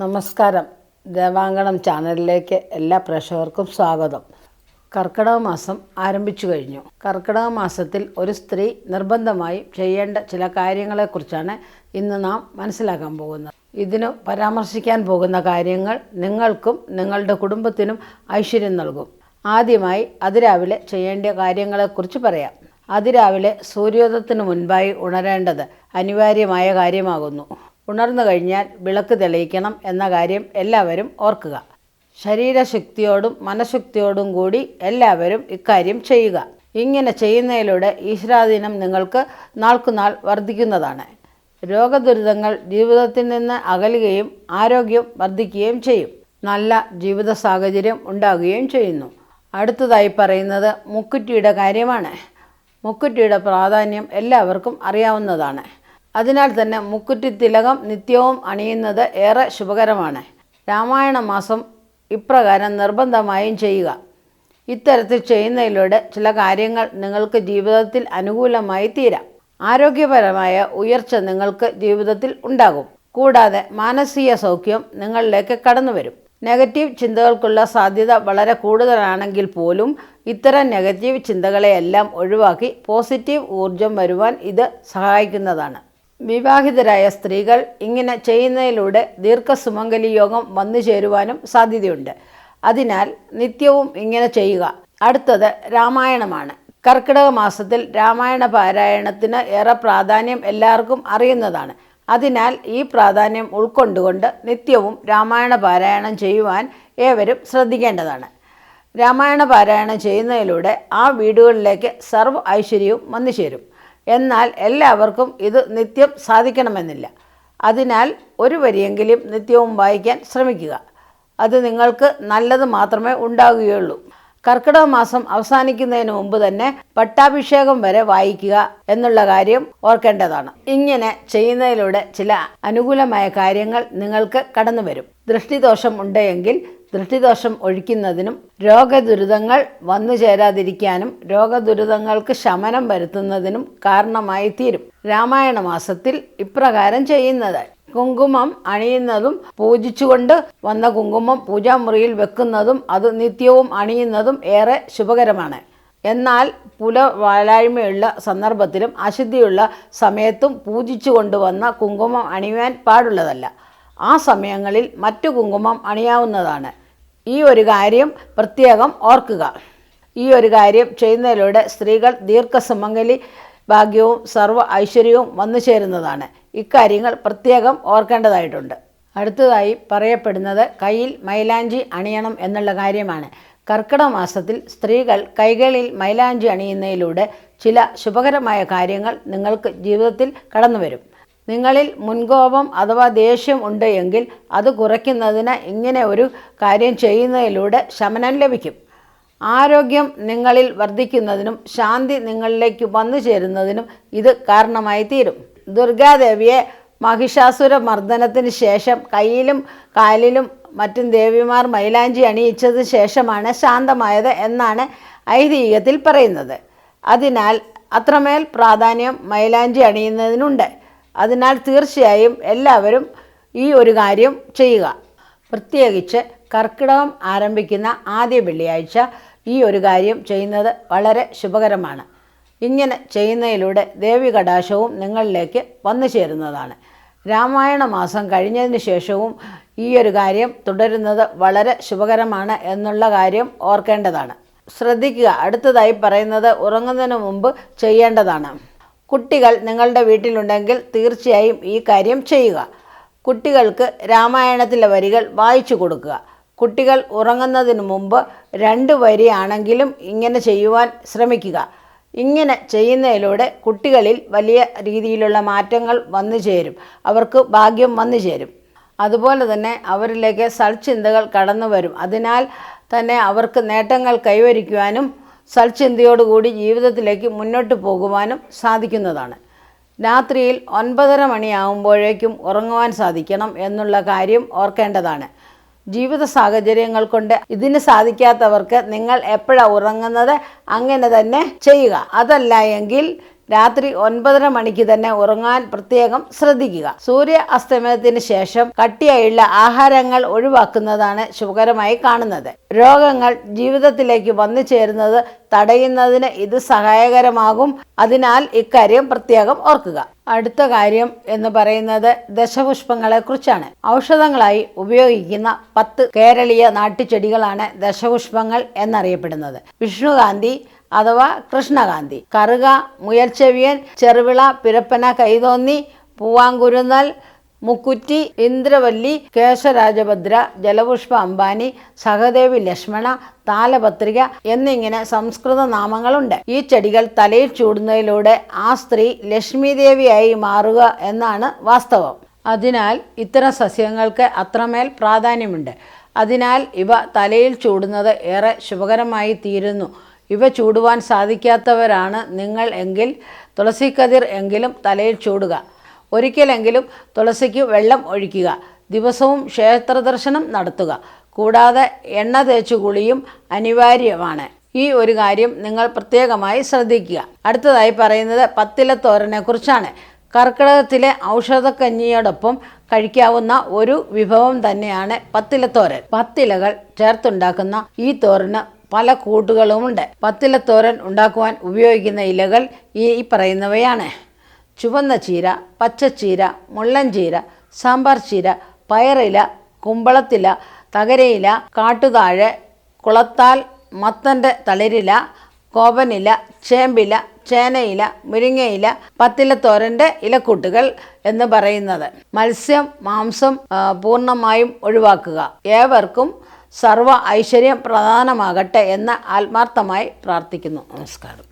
നമസ്കാരം. ദേവാങ്കണം ചാനലിലേക്ക് എല്ലാ പ്രേക്ഷകർക്കും സ്വാഗതം. കർക്കിടക മാസം ആരംഭിച്ചു കഴിഞ്ഞു. കർക്കിടക മാസത്തിൽ ഒരു സ്ത്രീ നിർബന്ധമായും ചെയ്യേണ്ട ചില കാര്യങ്ങളെക്കുറിച്ചാണ് ഇന്ന് നാം മനസ്സിലാക്കാൻ പോകുന്നത്. ഇതിന് പരാമർശിക്കാൻ പോകുന്ന കാര്യങ്ങൾ നിങ്ങൾക്കും നിങ്ങളുടെ കുടുംബത്തിനും ഐശ്വര്യം നൽകും. ആദ്യമായി അതിരാവിലെ ചെയ്യേണ്ട കാര്യങ്ങളെക്കുറിച്ച് പറയാം. അതിരാവിലെ സൂര്യോദയത്തിന് മുൻപായി ഉണരേണ്ടത് അനിവാര്യമായ കാര്യമാകുന്നു. ഉണർന്നു കഴിഞ്ഞാൽ വിളക്ക് തെളിയിക്കണം എന്ന കാര്യം എല്ലാവരും ഓർക്കുക. ശരീരശക്തിയോടും മനഃശക്തിയോടും കൂടി എല്ലാവരും ഇക്കാര്യം ചെയ്യുക. ഇങ്ങനെ ചെയ്യുന്നതിലൂടെ ഈശ്വരാധീനം നിങ്ങൾക്ക് നാൾക്കുനാൾ വർദ്ധിക്കുന്നതാണ്. രോഗദുരിതങ്ങൾ ജീവിതത്തിൽ നിന്ന് അകലുകയും ആരോഗ്യം വർദ്ധിക്കുകയും ചെയ്യും. നല്ല ജീവിത സാഹചര്യം ഉണ്ടാകുകയും ചെയ്യുന്നു. അടുത്തതായി പറയുന്നത് മുക്കുറ്റിയുടെ കാര്യമാണ്. മുക്കുറ്റിയുടെ പ്രാധാന്യം എല്ലാവർക്കും അറിയാവുന്നതാണ്. അതിനാൽ തന്നെ മുക്കുറ്റി തിലകം നിത്യവും അണിയുന്നത് ഏറെ ശുഭകരമാണ്. രാമായണ മാസം ഇപ്രകാരം നിർബന്ധമായും ചെയ്യുക. ഇത്തരത്തിൽ ചെയ്യുന്നതിലൂടെ ചില കാര്യങ്ങൾ നിങ്ങൾക്ക് ജീവിതത്തിൽ അനുകൂലമായി തീരാം. ആരോഗ്യപരമായ ഉയർച്ച നിങ്ങൾക്ക് ജീവിതത്തിൽ ഉണ്ടാകും. കൂടാതെ മാനസിക സൗഖ്യം നിങ്ങളിലേക്ക് കടന്നു വരും. നെഗറ്റീവ് ചിന്തകൾക്കുള്ള സാധ്യത വളരെ കൂടുതലാണെങ്കിൽ പോലും ഇത്തരം നെഗറ്റീവ് ചിന്തകളെയെല്ലാം ഒഴിവാക്കി പോസിറ്റീവ് ഊർജം വരുവാൻ ഇത് സഹായിക്കുന്നതാണ്. വിവാഹിതരായ സ്ത്രീകൾ ഇങ്ങനെ ചെയ്യുന്നതിലൂടെ ദീർഘസുമംഗലി യോഗം വന്നു ചേരുവാനും സാധ്യതയുണ്ട്. അതിനാൽ നിത്യവും ഇങ്ങനെ ചെയ്യുക. അടുത്തത് രാമായണമാണ്. കർക്കിടക മാസത്തിൽ രാമായണ പാരായണത്തിന് ഏറെ പ്രാധാന്യം എല്ലാവർക്കും അറിയുന്നതാണ്. അതിനാൽ ഈ പ്രാധാന്യം ഉൾക്കൊണ്ടുകൊണ്ട് നിത്യവും രാമായണ പാരായണം ചെയ്യുവാൻ ഏവരും ശ്രദ്ധിക്കേണ്ടതാണ്. രാമായണ പാരായണം ചെയ്യുന്നതിലൂടെ ആ വീടുകളിലേക്ക് സർവ ഐശ്വര്യവും വന്നു ചേരും. എന്നാൽ എല്ലാവർക്കും ഇത് നിത്യം സാധിക്കണമെന്നില്ല. അതിനാൽ ഒരു വരിയെങ്കിലും നിത്യവും വായിക്കാൻ ശ്രമിക്കുക. അത് നിങ്ങൾക്ക് നല്ലത് മാത്രമേ ഉണ്ടാകുകയുള്ളൂ. കർക്കിടക മാസം അവസാനിക്കുന്നതിന് മുമ്പ് തന്നെ പട്ടാഭിഷേകം വരെ വായിക്കുക എന്നുള്ള കാര്യം ഓർക്കേണ്ടതാണ്. ഇങ്ങനെ ചെയ്യുന്നതിലൂടെ ചില അനുകൂലമായ കാര്യങ്ങൾ നിങ്ങൾക്ക് കടന്നു വരും ദൃഷ്ടിദോഷം ഉണ്ടെങ്കിൽ ദൃഷ്ടിദോഷം ഒഴിക്കുന്നതിനും രോഗദുരിതങ്ങൾ വന്നു ചേരാതിരിക്കാനും രോഗദുരിതങ്ങൾക്ക് ശമനം വരുത്തുന്നതിനും കാരണമായി തീരും രാമായണ മാസത്തിൽ ഇപ്രകാരം ചെയ്യുന്നത്. കുങ്കുമം അണിയുന്നതും പൂജിച്ചുകൊണ്ട് വന്ന കുങ്കുമം പൂജാമുറിയിൽ വെക്കുന്നതും അത് നിത്യവും അണിയുന്നതും ഏറെ ശുഭകരമാണ്. എന്നാൽ പുല വാലായ്മയുള്ള സന്ദർഭത്തിലും അശുദ്ധിയുള്ള സമയത്തും പൂജിച്ചു കൊണ്ടുവന്ന കുങ്കുമം അണിയുവാൻ പാടുള്ളതല്ല. ആ സമയങ്ങളിൽ മറ്റു കുങ്കുമം അണിയാവുന്നതാണ്. ഈ ഒരു കാര്യം പ്രത്യേകം ഓർക്കുക. ഈ ഒരു കാര്യം ചെയ്യുന്നതിലൂടെ സ്ത്രീകൾ ദീർഘസുമംഗലി ഭാഗ്യവും സർവ ഐശ്വര്യവും വന്നു ചേരുന്നതാണ്. ഇക്കാര്യങ്ങൾ പ്രത്യേകം ഓർക്കേണ്ടതായിട്ടുണ്ട്. അടുത്തതായി പറയപ്പെടുന്നത് കയ്യിൽ മൈലാഞ്ചി അണിയണം എന്നുള്ള കാര്യമാണ്. കർക്കിടക മാസത്തിൽ സ്ത്രീകൾ കൈകളിൽ മൈലാഞ്ചി അണിയുന്നതിലൂടെ ചില ശുഭകരമായ കാര്യങ്ങൾ നിങ്ങൾക്ക് ജീവിതത്തിൽ കടന്നു വരും നിങ്ങളിൽ മുൻകോപം അഥവാ ദേഷ്യം ഉണ്ട് എങ്കിൽ അത് കുറയ്ക്കുന്നതിന് ഇങ്ങനെ ഒരു കാര്യം ചെയ്യുന്നതിലൂടെ ശമനം ലഭിക്കും. ആരോഗ്യം നിങ്ങളിൽ വർദ്ധിക്കുന്നതിനും ശാന്തി നിങ്ങളിലേക്ക് വന്നു ചേരുന്നതിനും ഇത് കാരണമായി തീരും. ദുർഗാദേവിയെ മഹിഷാസുര മർദ്ദനത്തിന് ശേഷം കയ്യിലും കാലിലും മറ്റും ദേവിമാർ മൈലാഞ്ചി അണിയിച്ചത് ശേഷമാണ് ശാന്തമായത് എന്നാണ് ഐതിഹ്യത്തിൽ പറയുന്നത്. അതിനാൽ അത്രമേൽ പ്രാധാന്യം മൈലാഞ്ചി അണിയുന്നതിനുണ്ട്. അതിനാൽ തീർച്ചയായും എല്ലാവരും ഈ ഒരു കാര്യം ചെയ്യുക. പ്രത്യേകിച്ച് കർക്കിടകം ആരംഭിക്കുന്ന ആദ്യ വെള്ളിയാഴ്ച ഈ ഒരു കാര്യം ചെയ്യുന്നത് വളരെ ശുഭകരമാണ്. ഇങ്ങനെ ചെയ്യുന്നതിലൂടെ ദേവി കടാശവും നിങ്ങളിലേക്ക് വന്നു ചേരുന്നതാണ്. രാമായണ മാസം കഴിഞ്ഞതിന് ശേഷവും ഈ ഒരു കാര്യം തുടരുന്നത് വളരെ ശുഭകരമാണ് എന്നുള്ള കാര്യം ഓർക്കേണ്ടതാണ്. ശ്രദ്ധിക്കുക. അടുത്തതായി പറയുന്നത് ഉറങ്ങുന്നതിന് മുമ്പ് ചെയ്യേണ്ടതാണ്. കുട്ടികൾ നിങ്ങളുടെ വീട്ടിലുണ്ടെങ്കിൽ തീർച്ചയായും ഈ കാര്യം ചെയ്യുക. കുട്ടികൾക്ക് രാമായണത്തിലെ വരികൾ വായിച്ചു കൊടുക്കുക. കുട്ടികൾ ഉറങ്ങുന്നതിന് മുമ്പ് രണ്ട് വരിയാണെങ്കിലും ഇങ്ങനെ ചെയ്യുവാൻ ശ്രമിക്കുക. ഇങ്ങനെ ചെയ്യുന്നതിലൂടെ കുട്ടികളിൽ വലിയ രീതിയിലുള്ള മാറ്റങ്ങൾ വന്നു ചേരും. അവർക്ക് ഭാഗ്യം വന്നു ചേരും. അതുപോലെ തന്നെ അവരിലേക്ക് സൽചിന്തകൾ കടന്നു വരും. അതിനാൽ തന്നെ അവർക്ക് നേട്ടങ്ങൾ കൈവരിക്കുവാനും സൽചിന്തയോടുകൂടി ജീവിതത്തിലേക്ക് മുന്നോട്ട് പോകുവാനും സാധിക്കുന്നതാണ്. രാത്രിയിൽ ഒൻപതര മണിയാകുമ്പോഴേക്കും ഉറങ്ങുവാൻ സാധിക്കണം എന്നുള്ള കാര്യം ഓർക്കേണ്ടതാണ്. ജീവിത സാഹചര്യങ്ങൾ കൊണ്ട് ഇതിന് സാധിക്കാത്തവർക്ക് നിങ്ങൾ എപ്പോഴാണ് ഉറങ്ങുന്നത്? അങ്ങനെ തന്നെ ചെയ്യുക. അതല്ല എങ്കിൽ രാത്രി ഒൻപതര മണിക്ക് തന്നെ ഉറങ്ങാൻ പ്രത്യേകം ശ്രദ്ധിക്കുക. സൂര്യ അസ്തമയത്തിന് ശേഷം കട്ടിയായുള്ള ആഹാരങ്ങൾ ഒഴിവാക്കുന്നതാണ് ശുഭകരമായി കാണുന്നത്. രോഗങ്ങൾ ജീവിതത്തിലേക്ക് വന്നു ചേരുന്നത് തടയുന്നതിന് ഇത് സഹായകരമാകും. അതിനാൽ ഇക്കാര്യം പ്രത്യേകം ഓർക്കുക. അടുത്ത കാര്യം എന്ന് പറയുന്നത് ദശപുഷ്പങ്ങളെ കുറിച്ചാണ് ഔഷധങ്ങളായി ഉപയോഗിക്കുന്ന പത്ത് കേരളീയ നാട്ടുചെടികളാണ് ദശപുഷ്പങ്ങൾ എന്നറിയപ്പെടുന്നത്. വിഷ്ണുകാന്തി അഥവാ കൃഷ്ണകാന്തി. കറുക മുയൽച്ചെവിയൻ ചെറുവിള പിരപ്പന കൈതോന്നി പൂവാങ്കുരുന്നൽ മുക്കുറ്റി ഇന്ദ്രവല്ലി കേശരാജഭദ്ര ജലപുഷ്പ അംബാനി സഹദേവി ലക്ഷ്മണ താലപത്രിക എന്നിങ്ങനെ സംസ്കൃത നാമങ്ങളുണ്ട്. ഈ ചെടികൾ തലയിൽ ചൂടുന്നതിലൂടെ ആ സ്ത്രീ ലക്ഷ്മി ദേവിയായി മാറുക എന്നാണ് വാസ്തവം. അതിനാൽ ഇത്തരം സസ്യങ്ങൾക്ക് അത്രമേൽ പ്രാധാന്യമുണ്ട്. അതിനാൽ ഇവ തലയിൽ ചൂടുന്നത് ഏറെ ശുഭകരമായി തീരുന്നു. ഇവ ചൂടുവാൻ സാധിക്കാത്തവരാണ് നിങ്ങൾ എങ്കിൽ തുളസി കതിർ എങ്കിലും തലയിൽ ചൂടുക. ഒരിക്കലെങ്കിലും തുളസിക്ക് വെള്ളം ഒഴിക്കുക. ദിവസവും ക്ഷേത്ര ദർശനം നടത്തുക. കൂടാതെ എണ്ണ തേച്ചു കുളിയും അനിവാര്യമാണ്. ഈ ഒരു കാര്യം നിങ്ങൾ പ്രത്യേകമായി ശ്രദ്ധിക്കുക. അടുത്തതായി പറയുന്നത് പത്തിലത്തോരനെ കുറിച്ചാണ് കർക്കിടകത്തിലെ ഔഷധക്കഞ്ഞിയോടൊപ്പം കഴിക്കാവുന്ന ഒരു വിഭവം തന്നെയാണ് പത്തിലത്തോരൻ പത്തിലകൾ ചേർത്തുണ്ടാക്കുന്ന ഈ തോരന് പല കൂട്ടുകളുമുണ്ട് പത്തിലത്തോരൻ ഉണ്ടാക്കുവാൻ ഉപയോഗിക്കുന്ന ഇലകൾ ഈ പറയുന്നവയാണ്. ചുവന്ന ചീര പച്ചച്ചീര മുള്ളൻചീര സാമ്പാർ ചീര പയറില കുമ്പളത്തില തകരയില കാട്ടുതാഴ് കുളത്താൽ മത്തന്റെ തളിരില കോപനില ചേമ്പില ചേനയില മുരിങ്ങയില പത്തിലത്തോരന്റെ ഇലക്കൂട്ടുകൾ എന്ന് പറയുന്നത്. മത്സ്യം മാംസം പൂർണമായും ഒഴിവാക്കുക. ഏവർക്കും സർവ ഐശ്വര്യം പ്രധാനമാകട്ടെ എന്ന് ആത്മാർത്ഥമായി പ്രാർത്ഥിക്കുന്നു. നമസ്കാരം.